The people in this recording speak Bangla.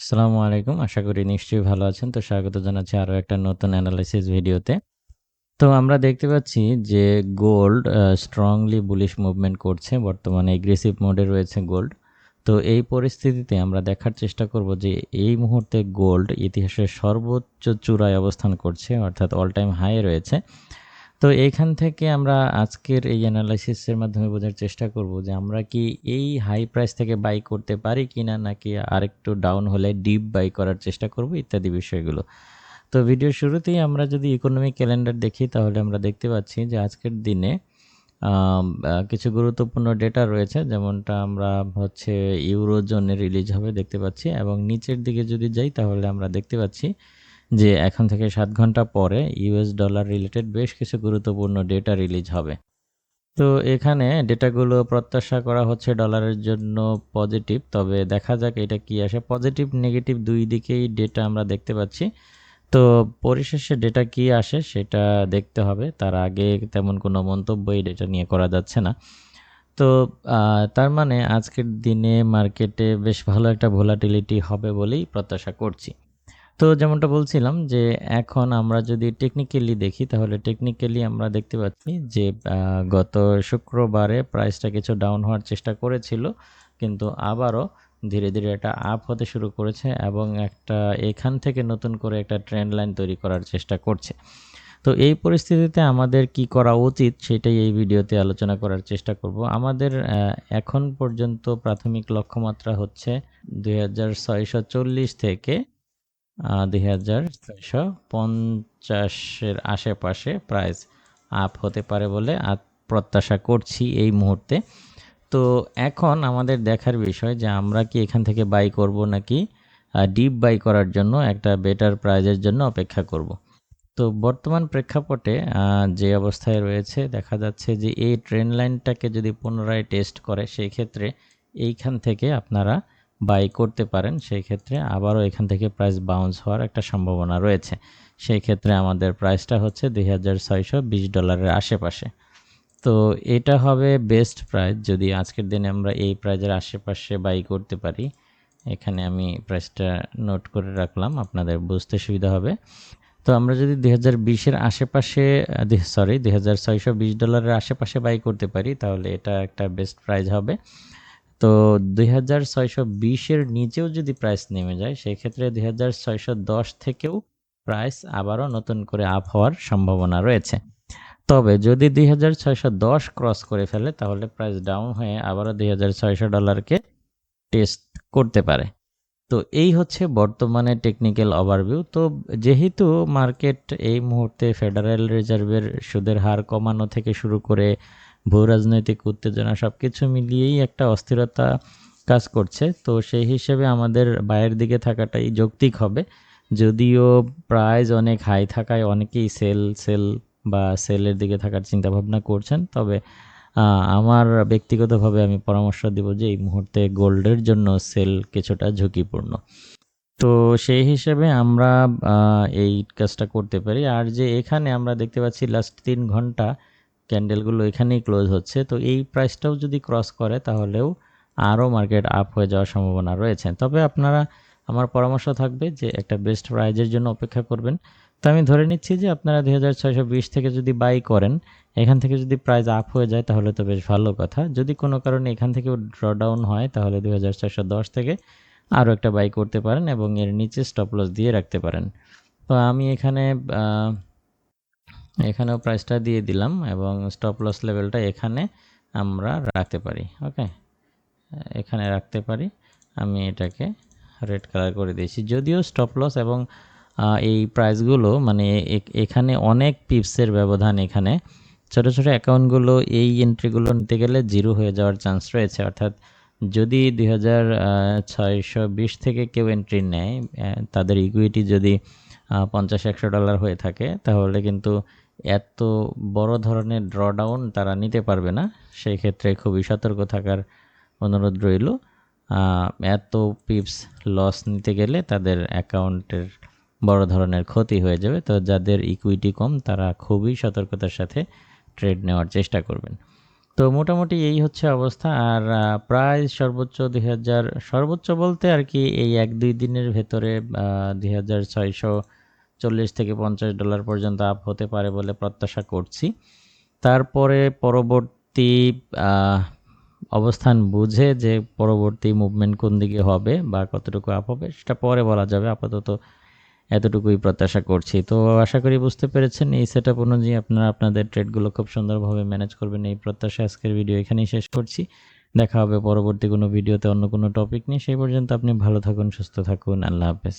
আসসালামু আলাইকুম। আশা করি নিশ্চয়ই ভালো আছেন। তো স্বাগত জানাচ্ছি আরও একটা নতুন এনালাইসিস ভিডিওতে। তো আমরা দেখতে পাচ্ছি যে গোল্ড স্ট্রংলি বুলিশ মুভমেন্ট করছে। বর্তমানে এগ্রেসিভ মোডে রয়েছে গোল্ড। তো এই পরিস্থিতিতে আমরা দেখার চেষ্টা করব যে এই মুহূর্তে গোল্ড ইতিহাসের সর্বোচ্চ চূড়ায় অবস্থান করছে, অর্থাৎ অল টাইম হাই রয়েছে। তো এইখান থেকে আমরা আজকের এই এনালাইসিসের মাধ্যমে বোঝার চেষ্টা করব যে আমরা কি এই হাই প্রাইস থেকে বাই করতে পারি কি না নাকি আরেকটু ডাউন হলে ডিপ বাই করার চেষ্টা করব, ইত্যাদি বিষয়গুলো। তো ভিডিওর শুরুতেই আমরা যদি ইকোনমিক ক্যালেন্ডার দেখি, তাহলে আমরা দেখতে পাচ্ছি যে আজকের দিনে কিছু গুরুত্বপূর্ণ ডেটা রয়েছে যেমনটা আমরা হচ্ছে ইউরোজোনে রিলিজ হবে, দেখতে পাচ্ছি এবং নিচের দিকে যদি যাই, তাহলে আমরা দেখতে পাচ্ছি যে এখন থেকে সাত ঘণ্টা পরে ইউএস ডলার রিলেটেড বেশ কিছু গুরুত্বপূর্ণ ডেটা রিলিজ হবে। তো এখানে ডেটাগুলো প্রত্যাশা করা হচ্ছে ডলারের জন্য পজিটিভ। তবে দেখা যাক এটা কি আসে। পজিটিভ, নেগেটিভ দুই দিকেই ডেটা আমরা দেখতে পাচ্ছি। তো পরিশেষে ডেটা কি আসে সেটা দেখতে হবে। তার আগে তেমন কোনো মন্তব্য এই ডেটা নিয়ে করা যাচ্ছে না। তো তার মানে আজকের দিনে মার্কেটে বেশ ভালো একটা ভোলাটিলিটি হবে বলেই প্রত্যাশা করছি। তো যেমনটা বলছিলাম যে এখন আমরা যদি টেকনিক্যালি দেখি তাহলে টেকনিক্যালি আমরা দেখতে পাচ্ছি যে গত শুক্রবারে প্রাইসটা কিছু ডাউন হওয়ার চেষ্টা করেছিল। কিন্তু আবারও ধীরে, ধীরে এটা আপ হতে শুরু করেছে এবং একটা এখান থেকে নতুন করে একটা ট্রেন্ড লাইন তৈরি করার চেষ্টা করছে। তো এই পরিস্থিতিতে আমাদের কি করা উচিত সেটাই এই ভিডিওতে আলোচনা করার চেষ্টা করব। আমাদের এখন পর্যন্ত প্রাথমিক লক্ষ্যমাত্রা হচ্ছে ২৬৪০ থেকে আ ২৬৫০ এর আশেপাশে প্রাইস আপ হতে পারে বলে প্রত্যাশা করছি এই মুহূর্তে। তো এখন আমাদের দেখার বিষয় যে আমরা কি এখান থেকে বাই করব নাকি ডিপ বাই করার জন্য একটা বেটার প্রাইজের জন্য অপেক্ষা করব। তো বর্তমান প্রেক্ষাপটে যে অবস্থায় রয়েছে, দেখা যাচ্ছে যে এই ট্রেন লাইনটাকে যদি পুনরায় টেস্ট করে, সেই ক্ষেত্রে এইখান থেকে আপনারা বাই করতে পারেন। সেই ক্ষেত্রে আবারও এখান থেকে প্রাইস বাউন্স হওয়ার একটা সম্ভাবনা রয়েছে। সেই ক্ষেত্রে আমাদের প্রাইসটা হচ্ছে ২৬২০ ডলারের আশেপাশে। তো এটা হবে বেস্ট প্রাইস যদি আজকের দিনে আমরা এই প্রাইজের আশেপাশে বাই করতে পারি। এখানে আমি প্রাইসটা নোট করে রাখলাম, আপনাদের বুঝতে সুবিধা হবে। তো আমরা যদি দুই হাজার বিশের আশেপাশে আ দি সরি ২৬২০ ডলারের আশেপাশে বাই করতে পারি, তাহলে এটা একটা বেস্ট প্রাইস হবে। তো ২৬২০ এর নিচেও যদি প্রাইস নেমে যায়, সেক্ষেত্রে ২৬১০ থেকেও প্রাইস আবারও নতুন করে আপ হওয়ার সম্ভাবনা রয়েছে। তবে যদি ২৬১০ ক্রস করে ফেলে, তাহলে প্রাইস ডাউন হয়ে আবারও ২৬০০ ডলারকে টেস্ট করতে পারে। তো এই হচ্ছে বর্তমানে টেকনিক্যাল ওভারভিউ। তো যেহেতু মার্কেট এই মুহূর্তে ফেডারেল রিজার্ভের সুদের হার কমানো থেকে শুরু করে ভূরাজনৈতিক উত্তেজনা সব কিছু মিলিয়েই একটা অস্থিরতা কাজ করছে। তো সেই হিসেবে আমাদের বায়ের দিকে থাকাটাই যৌক্তিক হবে। যদিও প্রাইস অনেক হাই থাকায় অনেকেই সেল, সেল বা সেলের দিকে থাকার চিন্তাভাবনা করছেন। তবে আমার ব্যক্তিগতভাবে আমি পরামর্শ দিব যে এই মুহূর্তে গোল্ডের জন্য সেল কিছুটা ঝুঁকিপূর্ণ। তো সেই হিসেবে আমরা এই কাজটা করতে পারি। আর যে এখানে আমরা দেখতে পাচ্ছি লাস্ট তিন ঘণ্টা ক্যান্ডেলগুলো এখানেই ক্লোজ হচ্ছে। তো এই প্রাইসটাও যদি ক্রস করে তাহলেও আরও মার্কেট আপ হয়ে যাওয়ার সম্ভাবনা রয়েছে। তবে আপনারা আমার পরামর্শ থাকবে যে একটা বেস্ট প্রাইজের জন্য অপেক্ষা করবেন। তো আমি ধরে নিচ্ছি যে আপনারা ২৬২০ থেকে যদি বাই করেন, এখান থেকে যদি প্রাইস আপ হয়ে যায় তাহলে তো বেশ ভালো কথা। যদি কোনো কারণে এখান থেকেও ড্রডাউন হয় তাহলে ২৪১০ থেকে আরও একটা বাই করতে পারেন এবং এর নিচে স্টপ লস দিয়ে রাখতে পারেন। তো আমি এখানে এখানেও প্রাইসটা দিয়ে দিলাম এবং স্টপ লস লেভেলটা এখানে আমরা রাখতে পারি। ওকে? এখানে রাখতে পারি। আমি এটাকে রেড কালার করে দিয়েছি। যদিও স্টপ লস এবং এই প্রাইসগুলো মানে এখানে অনেক পিপসের ব্যবধান এখানে। ছোট, ছোট অ্যাকাউন্টগুলো এই এন্ট্রিগুলো নিতে গেলে জিরো হয়ে যাওয়ার চান্স রয়েছে। অর্থাৎ যদি ২৬২০ থেকে কেউ এন্ট্রি নেয় তাদের ইকুইটি যদি আ ৫০-১০০ ডলার হয়ে থাকে, তাহলে কিন্তু এত বড় ধরনের ড্রডাউন তারা নিতে পারবে না। সেই ক্ষেত্রে খুবই সতর্ক থাকার অনুরোধ রইল। এত পিপস লস নিতে গেলে তাদের অ্যাকাউন্টের বড় ধরনের ক্ষতি হয়ে যাবে। তো যাদের ইকুইটি কম, তারা খুবই সতর্কতার সাথে ট্রেড নেওয়ার চেষ্টা করবেন। তো তো মোটামুটি এই হচ্ছে অবস্থা আর প্রায় সর্বোচ্চ দুই হাজার, সর্বোচ্চ বলতে আর কি এই এক দুই দিনের ভেতরে দুই হাজার ছয়শো চল্লিশ থেকে পঞ্চাশ ডলার পর্যন্ত আপ হতে পারে বলে প্রত্যাশা করছি। তারপরে পরবর্তী অবস্থান বুঝে যে পরবর্তী মুভমেন্ট কোন দিকে হবে বা কতটুকু আপ হবে, সেটা পরে বলা যাবে। আপাতত এতটুকুই প্রত্যাশা করছি। তো আশা করি বুঝতে পেরেছেন, এই সেট আপ অনুযায়ী আপনারা আপনাদের ট্রেডগুলো খুব সুন্দরভাবে ম্যানেজ করবেন। এই প্রত্যাশা আজকের ভিডিও এখানেই শেষ করছি। দেখা হবে পরবর্তী কোনো ভিডিওতে অন্য কোনো টপিক নিয়ে। সেই পর্যন্ত আপনি ভালো থাকুন, সুস্থ থাকুন। আল্লাহ হাফেজ।